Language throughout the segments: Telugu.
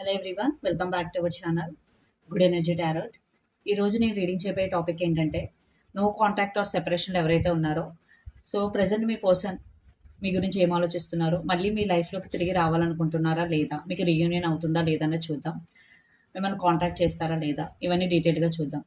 Hello everyone welcome back to our channel good energy tarot ఈరోజు నేను రీడింగ్ చెప్పే టాపిక్ ఏంటంటే నో కాంటాక్ట్ ఆర్ సెపరేషన్లో ఎవరైతే ఉన్నారో సో ప్రజెంట్ మీ పర్సన్ మీ గురించి ఏం ఆలోచిస్తున్నారు మళ్ళీ మీ లైఫ్లోకి తిరిగి రావాలనుకుంటున్నారా లేదా మీకు రీయూనియన్ అవుతుందా లేదా చూద్దాం. మిమ్మల్ని కాంటాక్ట్ చేస్తారా లేదా ఇవన్నీ డీటెయిల్గా చూద్దాం.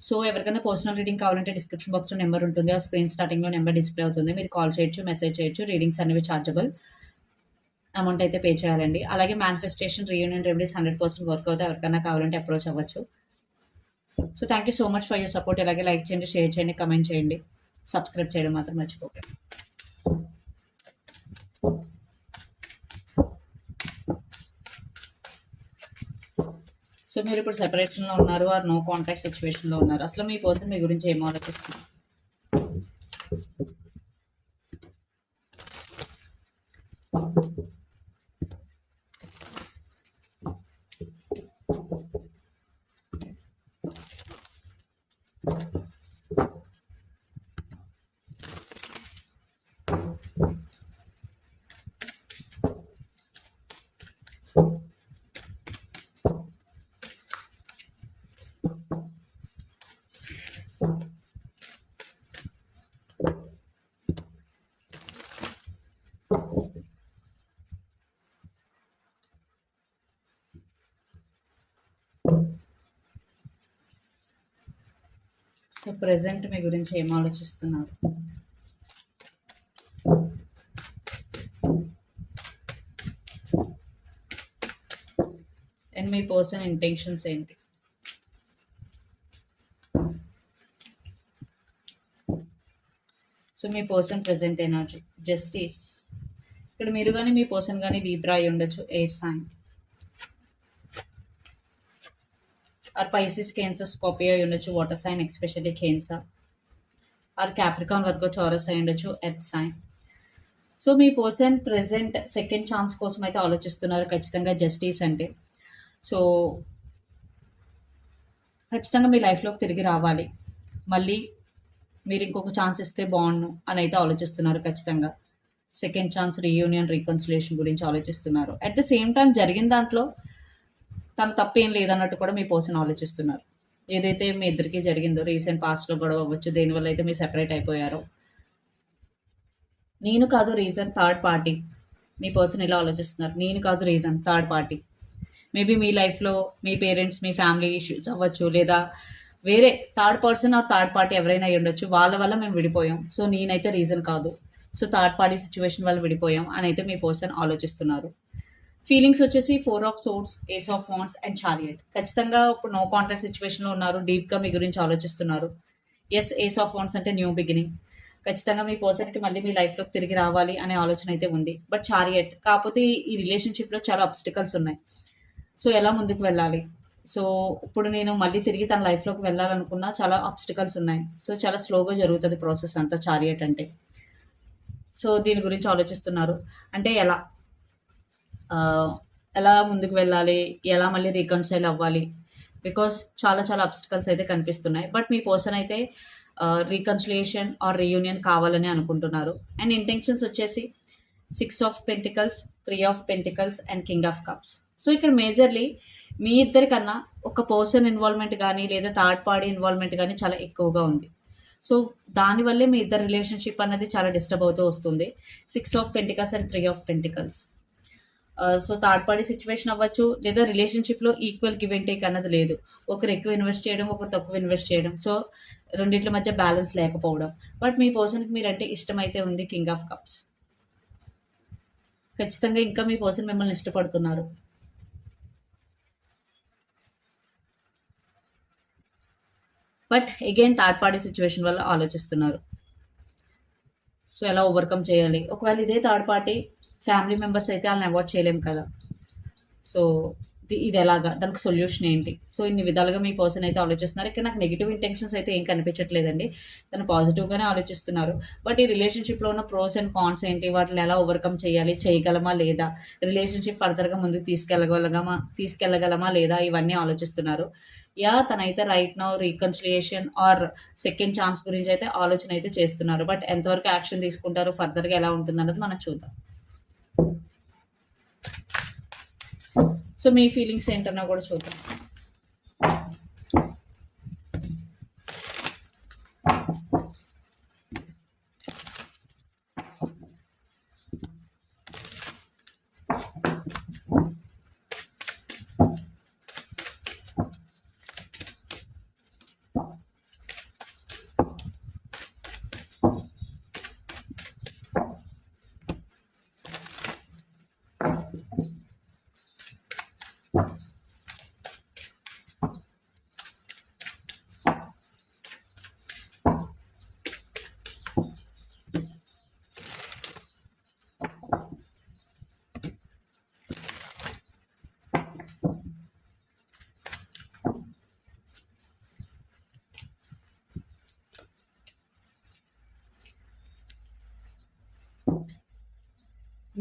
సో ఎవరికైనా పర్సనల్ రీడింగ్ కావాలంటే డిస్క్రిప్షన్ బాక్స్లో నెంబర్ ఉంటుంది ఆ స్క్రీన్ స్టార్టింగ్లో నెంబర్ డిస్ప్లే అవుతుంది మీరు కాల్ చేయొచ్చు మెసేజ్ చేయొచ్చు రీడింగ్స్ అనేవి చార్జబుల్ అమౌంట్ అయితే పే చేయాలండి. అలాగే manifestation reunion remedies hundred percent work అవుతాయి. ఎవరికైనా కావాలంటే అప్రోచ్ అవ్వచ్చు. So thank you so much for your support ఇలాగే లైక్ చేయండి షేర్ చేయండి కమెంట్ చేయండి. సబ్స్క్రైబ్ చేయడం మాత్రం మర్చిపోకండి. సో మీరు ఇప్పుడు సెపరేషన్లో ఉన్నారు ఆర్ నో కాంటాక్ట్ సిచ్యువేషన్లో ఉన్నారు. అసలు మీ పర్సన్ మీ గురించి ఏం ఆలోచిస్తున్నారు? you. ప్రజెంట్ మీ గురించి ఏం ఆలోచిస్తున్నారు? అండ్ మీ పర్సన్ ఇంటెన్షన్స్ ఏంటి? సో మీ పర్సన్ ప్రజెంట్ ఎనర్జీ జస్టిస్ ఇక్కడ మీరు కానీ మీ పర్సన్ కానీ వీబ్రా ఉండొచ్చు air sign or Pisces Cancer Scorpio ఉండొచ్చు. Water sign especially Cancer or Capricorn Virgo Taurus అయి ఉండొచ్చు. ఎర్త్ సైన్ సో మీ పర్సన్ ప్రెసెంట్ సెకండ్ ఛాన్స్ కోసం అయితే ఆలోచిస్తున్నారు. ఖచ్చితంగా జస్టిస్ అంటే. సో ఖచ్చితంగా మీ లైఫ్లోకి తిరిగి రావాలి. మళ్ళీ మీరు ఇంకొక ఛాన్స్ ఇస్తే బాగుండు అని అయితే ఆలోచిస్తున్నారు ఖచ్చితంగా. సెకండ్ ఛాన్స్ రీయూనియన్ రీకన్సిలేషన్ గురించి ఆలోచిస్తున్నారు. అట్ ద సేమ్ టైం జరిగిన దాంట్లో తను తప్పేం లేదన్నట్టు కూడా మీ పర్సన్ ఆలోచిస్తున్నారు. ఏదైతే మీ ఇద్దరికి జరిగిందో రీసెంట్ పాస్ట్లో గొడవ అవ్వచ్చు దేనివల్ల అయితే మీరు సెపరేట్ అయిపోయారో. నేను కాదు రీజన్ థర్డ్ పార్టీ. మీ పర్సన్ ఇలా ఆలోచిస్తున్నారు? నేను కాదు రీజన్ థర్డ్ పార్టీ. మేబీ మీ లైఫ్లో మీ పేరెంట్స్ మీ ఫ్యామిలీ ఇష్యూస్ అవ్వచ్చు లేదా వేరే third person or third party ఎవరైనా అయ్యి ఉండొచ్చు వాళ్ళ వల్ల మేము విడిపోయాం. సో నేనైతే రీజన్ కాదు. సో థర్డ్ పార్టీ సిచ్యువేషన్ వల్ల విడిపోయాం అని అయితే మీ పర్సన్ ఆలోచిస్తున్నారు. ఫీలింగ్స్ వచ్చేసి four of swords ace of wands and chariot ఖచ్చితంగా ఇప్పుడు నో కాంటాక్ట్ సిచ్యువేషన్లో ఉన్నారు డీప్గా మీ గురించి ఆలోచిస్తున్నారు. ఎస్ ఏస్ ఆఫ్ వాన్స్ అంటే న్యూ బిగినింగ్ ఖచ్చితంగా మీ పర్సన్కి మళ్ళీ మీ లైఫ్లోకి తిరిగి రావాలి అనే ఆలోచన అయితే ఉంది. బట్ చారియట్ కాకపోతే ఈ రిలేషన్షిప్లో చాలా అబ్స్టికల్స్ ఉన్నాయి. సో ఎలా ముందుకు వెళ్ళాలి? సో ఇప్పుడు నేను మళ్ళీ తిరిగి తన లైఫ్లోకి వెళ్ళాలనుకున్నా చాలా అబ్స్టికల్స్ ఉన్నాయి. సో చాలా స్లోగా జరుగుతుంది ప్రాసెస్ అంతా చారియట్ అంటే. సో దీని గురించి ఆలోచిస్తున్నారు. అంటే ఎలా? ఎలా ముందుకు వెళ్ళాలి ఎలా మళ్ళీ రీకన్సైల్ అవ్వాలి? బికాస్ చాలా చాలా అబ్స్టికల్స్ అయితే కనిపిస్తున్నాయి. బట్ మీ పర్సన్ అయితే రీకన్సిలియేషన్ ఆర్ రీయూనియన్ కావాలని అనుకుంటున్నారు. అండ్ ఇంటెన్షన్స్ వచ్చేసి six of pentacles three of pentacles and king of cups so ఇక్కడ మేజర్లీ మీ ఇద్దరికన్నా ఒక పర్సన్ ఇన్వాల్వ్మెంట్ కానీ లేదా థర్డ్ పార్టీ ఇన్వాల్వ్మెంట్ కానీ చాలా ఎక్కువగా ఉంది. సో దానివల్లే మీ ఇద్దరు రిలేషన్షిప్ అనేది చాలా డిస్టర్బ్ అవుతూ వస్తుంది. Six of pentacles and three of pentacles so third party situation అవ్వచ్చు లేదా రిలేషన్షిప్లో ఈక్వల్ గివ్ అండ్ టేక్ అన్నది లేదు. ఒకరు ఎక్కువ ఇన్వెస్ట్ చేయడం ఒకరు తక్కువ ఇన్వెస్ట్ చేయడం. సో రెండిట్ల మధ్య బ్యాలెన్స్ లేకపోవడం. బట్ మీ పర్సన్కి మీరంటే ఇష్టమైతే ఉంది కింగ్ ఆఫ్ కప్స్ ఖచ్చితంగా ఇంకా మీ పర్సన్ మిమ్మల్ని ఇష్టపడుతున్నారు. But again third party situation వల్ల ఆలోచిస్తున్నారు. సో ఎలా ఓవర్కమ్ చేయాలి? ఒకవేళ ఇదే థర్డ్ పార్టీ ఫ్యామిలీ మెంబర్స్ అయితే వాళ్ళని అవాయిడ్ చేయలేం కదా. సో ఇది ఇది ఎలాగా? దానికి సొల్యూషన్ ఏంటి? సో ఇన్ని విధాలుగా మీ పర్సన్ అయితే ఆలోచిస్తున్నారు. ఇక్కడ నాకు నెగిటివ్ ఇంటెన్షన్స్ అయితే ఏం కనిపించట్లేదండి. తను పాజిటివ్గానే ఆలోచిస్తున్నారు. బట్ ఈ రిలేషన్షిప్లో ఉన్న ప్రోస్ అండ్ కాన్స్ ఏంటి? వాటిని ఎలా ఓవర్కమ్ చేయాలి? చేయగలమా లేదా? రిలేషన్షిప్ ఫర్దర్గా ముందుకు తీసుకెళ్ళగలగమా? తీసుకెళ్ళగలమా లేదా? ఇవన్నీ ఆలోచిస్తున్నారు. యా తనైతే right now reconciliation or second chance గురించి అయితే ఆలోచన అయితే చేస్తున్నారు. బట్ ఎంతవరకు యాక్షన్ తీసుకుంటారు? ఫర్దర్గా ఎలా ఉంటుంది అన్నది మనం చూద్దాం. సో మీ ఫీలింగ్స్ ఏంటన్నా కూడా చూద్దాం.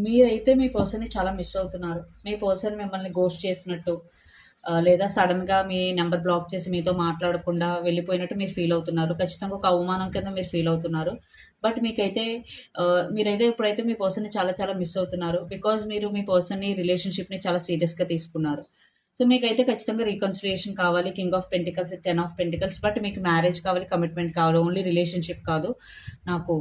మీరైతే మీ పర్సన్‌ని చాలా మిస్ అవుతున్నారు. మీ పర్సన్ మిమ్మల్ని గోస్ట్ చేసినట్టు లేదా సడన్గా మీ నెంబర్ బ్లాక్ చేసి మీతో మాట్లాడకుండా వెళ్ళిపోయినట్టు మీరు ఫీల్ అవుతున్నారు. ఖచ్చితంగా ఒక అవమానం కింద మీరు ఫీల్ అవుతున్నారు. బట్ మీకైతే మీరైతే ఇప్పుడైతే మీ పర్సన్‌ని చాలా చాలా మిస్ అవుతున్నారు. బికాజ్ మీరు మీ పర్సన్‌ని రిలేషన్‌షిప్‌ని చాలా సీరియస్‌గా తీసుకున్నారు. సో, మీకైతే ఖచ్చితంగా రీకన్సిలియేషన్ కావాలి. King of pentacles, ten of pentacles but మీకు మ్యారేజ్ కావాలి, కమిట్మెంట్ కావాలి. ఓన్లీ రిలేషన్‌షిప్ కాదు. నాకు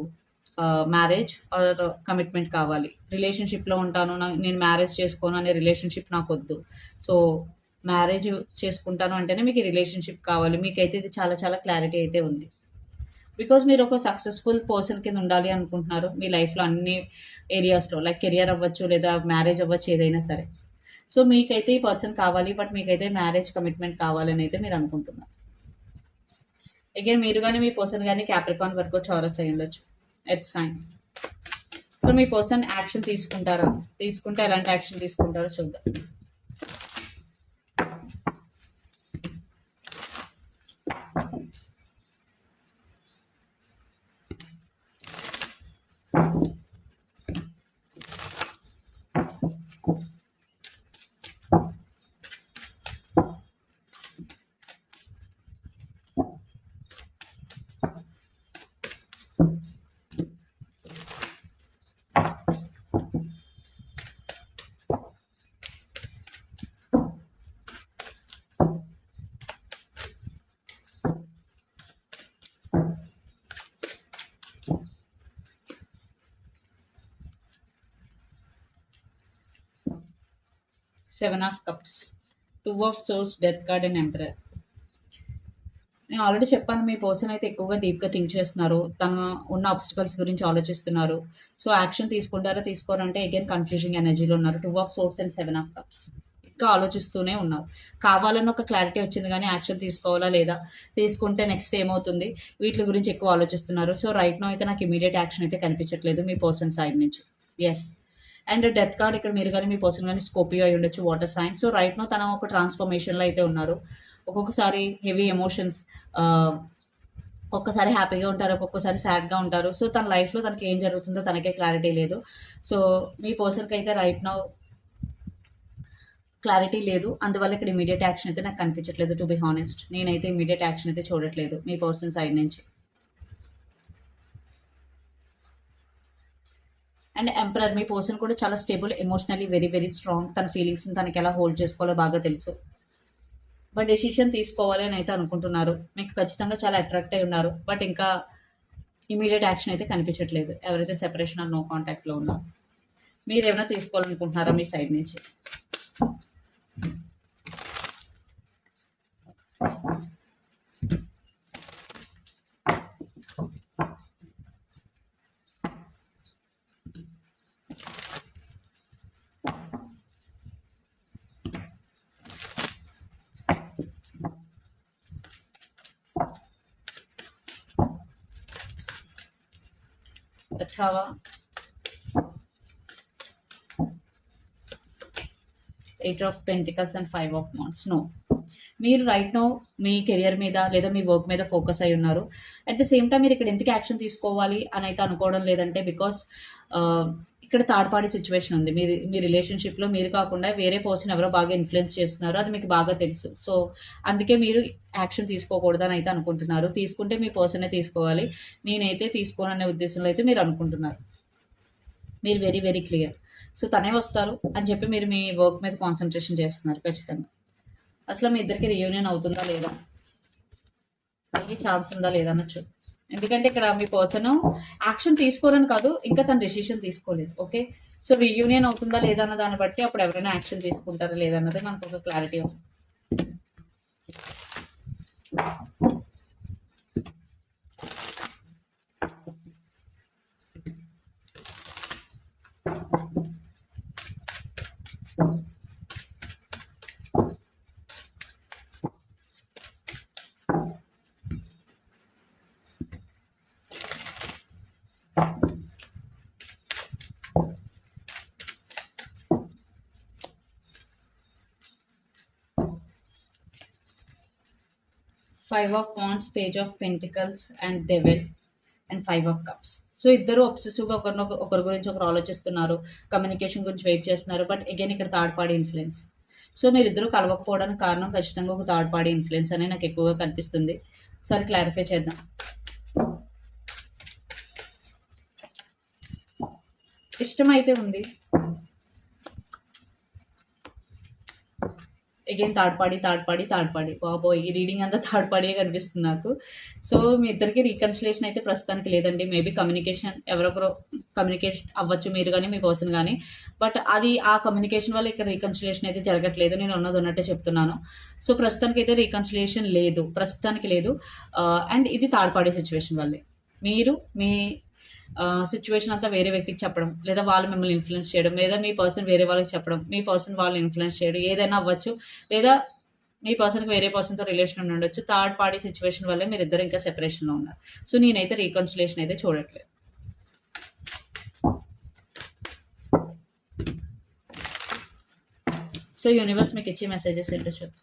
మ్యారేజ్ ఆర్ కమిట్మెంట్ కావాలి. రిలేషన్‌షిప్‌లో ఉంటాను. నేను మ్యారేజ్ చేసుకోను అనే రిలేషన్‌షిప్ నాకు వద్దు సో, మ్యారేజ్ చేసుకుంటాను అంటేనే మీకు రిలేషన్‌షిప్ కావాలి. మీకైతే ఇది చాలా చాలా క్లారిటీ అయితే ఉంది. బికాజ్ మీరు ఒక సక్సెస్‌ఫుల్ పర్సన్ కింద ఉండాలి అనుకుంటున్నారు. మీ లైఫ్‌లో అన్ని ఏరియాస్‌లో లైక్ కెరియర్ అవ్వచ్చు, లేదా మ్యారేజ్ అవ్వచ్చు ఏదైనా సరే. సో, మీకైతే ఈ పర్సన్ కావాలి. బట్ మీకైతే మ్యారేజ్ కమిట్మెంట్ కావాలని అయితే మీరు అనుకుంటున్నారు. అగైన్ మీరు కానీ మీ పర్సన్ కానీ క్యాప్రికాన్, వర్గో, టారస్ అయ్యుండొచ్చు. Earth sign. సో, మీ పర్సన్ యాక్షన్ తీసుకుంటారా? తీసుకుంటే ఎలాంటి యాక్షన్ తీసుకుంటారో చూద్దాం. Seven of cups, two of swords, death card and emperor. నేను ఆల్రెడీ చెప్పాను మీ పర్సన్ అయితే ఎక్కువగా డీప్‌గా థింక్ చేస్తున్నారు. తను ఉన్న అబ్స్టికల్స్ గురించి ఆలోచిస్తున్నారు. సో, యాక్షన్ తీసుకుంటారా? తీసుకోరంటే అగైన్ కన్‌ఫ్యూజింగ్ ఎనర్జీలో ఉన్నారు. Two of swords and seven of cups. ఇంకా ఆలోచిస్తూనే ఉన్నారు. కావాలని ఒక క్లారిటీ వచ్చింది కానీ యాక్షన్ తీసుకోవాలా? లేదా? తీసుకుంటే నెక్స్ట్ ఏమవుతుంది? వీటి గురించి ఎక్కువ ఆలోచిస్తున్నారు. సో, రైట్ నో అయితే నాకు ఇమీడియట్ యాక్షన్ అయితే కనిపించట్లేదు మీ పర్సన్ సైడ్ నుంచి. ఎస్ అండ్ డెత్ కార్డ్ ఇక్కడ మీరు కానీ మీ పర్సన్ కానీ స్కోపియో అయి ఉండొచ్చు water sign. So, right now తన ఒక ట్రాన్స్‌ఫర్మేషన్‌లో అయితే ఉన్నారు. ఒక్కొక్కసారి హెవీ ఎమోషన్స్ ఒక్కొక్కసారి ఒక్కసారి హ్యాపీగా ఉంటారు. ఒక్కొక్కసారి సాడ్‌గా ఉంటారు. సో, తన లైఫ్‌లో తనకి ఏం జరుగుతుందో తనకే క్లారిటీ లేదు. సో, మీ పర్సన్‌కైతే రైట్ నౌ క్లారిటీ లేదు. అందువల్ల ఇక్కడ ఇమీడియట్ యాక్షన్ అయితే నాకు కనిపించట్లేదు టు బి హానెస్ట్. నేనైతే ఇమీడియట్ యాక్షన్ అయితే చూడట్లేదు మీ పర్సన్ సైడ్ నుంచి. అండ్ ఎంపరర్ మీ పర్సన్ కూడా చాలా stable, emotionally very very strong. తన ఫీలింగ్స్‌ని తనకి ఎలా హోల్డ్ చేసుకోవాలో బాగా తెలుసు. బట్ డెసిషన్ తీసుకోవాలి అని అయితే అనుకుంటున్నారు. మీకు ఖచ్చితంగా చాలా అట్రాక్ట్ అయ్యి ఉన్నారు. బట్ ఇంకా ఇమ్మీడియేట్ యాక్షన్ అయితే కనిపించట్లేదు. ఎవరైతే సెపరేషన్ ఆర్ నో కాంటాక్ట్‌లో ఉన్నారో. మీరేమైనా తీసుకోవాలనుకుంటున్నారా మీ సైడ్ నుంచి? The eight of pentacles and five of wands. No. మీరు రైట్ నో మీ కెరియర్ మీద లేదా మీ వర్క్ మీద ఫోకస్ అయి ఉన్నారు. అట్ ద సేమ్ టైం మీరు ఇక్కడ ఎందుకు యాక్షన్ తీసుకోవాలి అని అయితే అనుకోవడం లేదంటే బికాస్ ఇక్కడ థర్డ్ పార్టీ సిచ్యువేషన్ ఉంది. మీరు మీ రిలేషన్‌షిప్‌లో మీరు కాకుండా వేరే పర్సన్ ఎవరో బాగా ఇన్ఫ్లుయెన్స్ చేస్తున్నారు. అది మీకు బాగా తెలుసు. సో, అందుకే మీరు యాక్షన్ తీసుకోకూడదని అయితే అనుకుంటున్నారు. తీసుకుంటే మీ పర్సనే తీసుకోవాలి. నేనైతే తీసుకోననే ఉద్దేశంలో అయితే మీరు అనుకుంటున్నారు. మీరు వెరీ వెరీ క్లియర్ సో తనే వస్తారు అని చెప్పి మీరు మీ వర్క్ మీద కాన్సన్ట్రేషన్ చేస్తున్నారు ఖచ్చితంగా అసలు మీ ఇద్దరికి రియూనియన్ అవుతుందా లేదా అయ్యే ఛాన్స్ ఉందా లేదా ఎందుకంటే ఇక్కడ మీ పర్సన్ యాక్షన్ తీసుకోరని కాదు ఇంకా తన డెసిషన్ తీసుకోలేదు ఓకే? సో రీయూనియన్ అవుతుందా లేదా అన్న దాన్ని బట్టి అప్పుడు ఎవరైనా యాక్షన్ తీసుకుంటారా లేదన్నది మనకు ఒక క్లారిటీ వస్తుంది. Five of wands page of pentacles and devil and five of cups so ఇద్దరు ఒబ్సెసివ్గా ఒకరిని ఒకరి గురించి ఒకరు ఆలోచిస్తున్నారు కమ్యూనికేషన్ గురించి వెయిట్ చేస్తున్నారు బట్ అగైన్ ఇక్కడ థర్డ్ పార్టీ ఇన్ఫ్లుయెన్స్ సో మీరు ఇద్దరు కలవకపోవడానికి కారణం ఖచ్చితంగా ఒక థర్డ్ పార్టీ ఇన్ఫ్లుయెన్స్ అని నాకు ఎక్కువగా కనిపిస్తుంది. ఒకసారి క్లారిఫై చేద్దాం. ఇష్టమైతే ఉంది. Again third party third party third party బాబోయ్ ఈ రీడింగ్ అంతా థర్డ్ కనిపిస్తుంది నాకు. సో మీ ఇద్దరికి రీకన్సిలేషన్ అయితే ప్రస్తుతానికి లేదండి. మేబీ కమ్యూనికేషన్ ఎవరొకరు కమ్యూనికేషన్ అవ్వచ్చు మీరు కానీ మీ పర్సన్ కానీ బట్ అది ఆ కమ్యూనికేషన్ వల్ల ఇక్కడ రీకన్సిలేషన్ అయితే జరగట్లేదు. నేను ఉన్నది ఉన్నట్టే చెప్తున్నాను. సో ప్రస్తుతానికి అయితే రీకన్సిలేషన్ లేదు. ప్రస్తుతానికి లేదు. Uh, అండ్ ఇది థర్డ్ పార్టీ సిచ్యువేషన్ వల్లే. మీరు మీ సిచ్యువేషన్ అంతా వేరే వ్యక్తికి చెప్పడం లేదా వాళ్ళు మిమ్మల్ని ఇన్ఫ్లుయెన్స్ చేయడం లేదా మీ పర్సన్ వేరే వాళ్ళకి చెప్పడం మీ పర్సన్ వాళ్ళని ఇన్ఫ్లుయెన్స్ చేయడం ఏదైనా అవ్వచ్చు లేదా మీ పర్సన్కి వేరే పర్సన్తో రిలేషన్ ఉండొచ్చు థర్డ్ పార్టీ సిచ్యువేషన్ వల్లే మీరు ఇద్దరు ఇంకా సెపరేషన్లో ఉన్నారు. సో నేనైతే రీకన్సిలేషన్ అయితే చూడట్లేదు. సో యూనివర్స్ మీకు ఇచ్చే మెసేజెస్ ఏంటో చూద్దాం.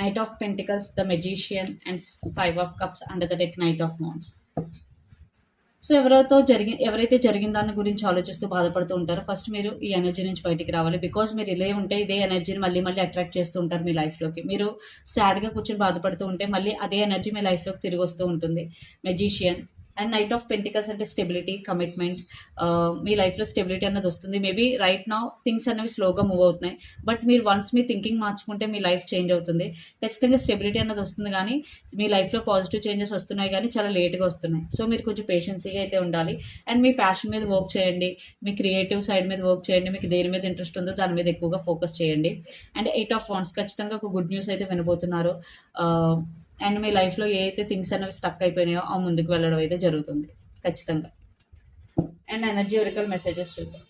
Knight of Pentacles, the Magician, and Five of Cups under the deck, Knight of Wands. So ఎవరితో జరిగి ఎవరైతే జరిగిన దాని గురించి ఆలోచిస్తూ బాధపడుతూ ఉంటారో ఫస్ట్ మీరు ఈ ఎనర్జీ నుంచి బయటికి రావాలి. బికాజ్ మీరు ఇలా ఉంటే ఇదే ఎనర్జీని మళ్ళీ మళ్ళీ అట్రాక్ట్ చేస్తూ ఉంటారు మీ లైఫ్లోకి మీరు సాడ్గా కూర్చొని బాధపడుతూ ఉంటే మళ్ళీ అదే ఎనర్జీ మీ లైఫ్లోకి తిరిగి వస్తూ ఉంటుంది. Magician and knight of pentacles అంటే స్టెబిలిటీ కమిట్మెంట్ మీ లైఫ్లో స్టెబిలిటీ అన్నది వస్తుంది. మేబీ రైట్ నా థింగ్స్ అనేవి స్లోగా మూవ్ అవుతున్నాయి. బట్ మీరు వన్స్ మీ థింకింగ్ మార్చుకుంటే మీ లైఫ్ చేంజ్ అవుతుంది. ఖచ్చితంగా స్టెబిలిటీ అన్నది వస్తుంది కానీ మీ లైఫ్లో పాజిటివ్ చేంజెస్ వస్తున్నాయి కానీ చాలా లేట్గా వస్తున్నాయి. సో మీరు కొంచెం పేషెన్సీగా అయితే ఉండాలి. అండ్ మీ ప్యాషన్ మీద వర్క్ చేయండి. మీ క్రియేటివ్ సైడ్ మీద వర్క్ చేయండి. మీకు దేని మీద ఇంట్రెస్ట్ ఉందో దాని మీద ఎక్కువగా ఫోకస్ చేయండి. అండ్ ఎయిట్ ఆఫ్ వాన్స్ ఖచ్చితంగా ఒక గుడ్ న్యూస్ అయితే వినబోతున్నారు. అండ్ మీ లైఫ్లో ఏ అయితే థింగ్స్ అనేవి స్టక్ అయిపోయినాయో ఆ ముందుకు వెళ్ళడం అయితే జరుగుతుంది. ఖచ్చితంగా. అండ్ ఎనర్జీ ఒరికల్ మెసేజెస్ చూద్దాం.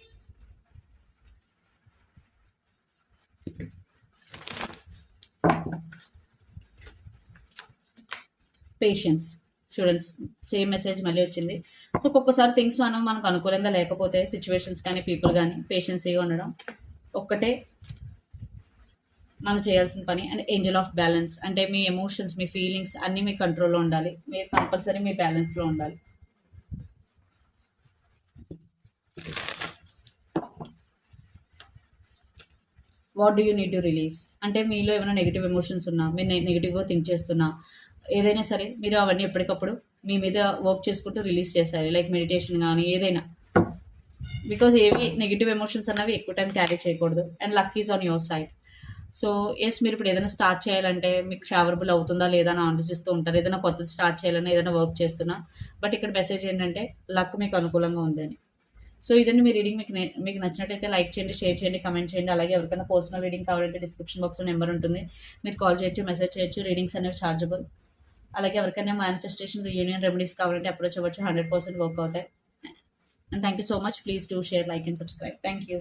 పేషెన్స్ స్టూడెంట్స్ సేమ్ మెసేజ్ మళ్ళీ వచ్చింది. సో ఒక్కొక్కసారి థింగ్స్ మనం మనకు అనుకూలంగా లేకపోతే సిచ్యువేషన్స్ కానీ పీపుల్ కానీ పేషెన్సీగా ఉండడం ఒక్కటే మనం చేయాల్సిన పని. And angel of balance. అంటే మీ ఎమోషన్స్ మీ ఫీలింగ్స్ అన్నీ మీ కంట్రోల్లో ఉండాలి. మీరు కంపల్సరీ మీ బ్యాలెన్స్లో ఉండాలి. What do you need to release అంటే మీలో ఏమైనా నెగిటివ్ ఎమోషన్స్ ఉన్నా మీరు నెగిటివ్గా థింక్ చేస్తున్నా ఏదైనా సరే మీరు అవన్నీ ఎప్పటికప్పుడు మీ మీద వర్క్ చేసుకుంటూ రిలీజ్ చేశారు లైక్ మెడిటేషన్ కానీ ఏదైనా. బికాజ్ ఏవి నెగిటివ్ ఎమోషన్స్ అన్నవి ఎక్కువ టైం క్యారీ చేయకూడదు. And luck is on your side so yes మీరు ఇప్పుడు ఏదైనా స్టార్ట్ చేయాలంటే మీకు ఫేవరబుల్ అవుతుందా లేదా అని ఆలోచిస్తూ ఉంటారు. ఏదైనా కొత్తది స్టార్ట్ చేయాలన్నా ఏదైనా వర్క్ చేస్తున్నా బట్ ఇక్కడ మెసేజ్ ఏంటంటే లక్ మీకు అనుకూలంగా ఉందని సో ఇదండి మీ రీడింగ్ మీకు మీకు నచ్చినట్టయితే లైక్ చేయండి షేర్ చేయండి కమెంట్ చేయండి. అలాగే ఎవరికైనా పర్సనల్ రీడింగ్ కావాలంటే డిస్క్రిప్షన్ బాక్స్లో నెంబర్ ఉంటుంది. మీరు కాల్ చేయొచ్చు మెసేజ్ చేయొచ్చు. రీడింగ్స్ అనేవి ఛార్జబుల్ అలాగే ఎవరికైనా మేనిఫెస్టేషన్ యూనియన్ రెమెడీస్ కావాలంటే అప్రోచ్ అవ్వచ్చు. హండ్రెడ్ పర్సెంట్ వర్క్ అవుతాయి. And thank you so much please do share like and subscribe thank you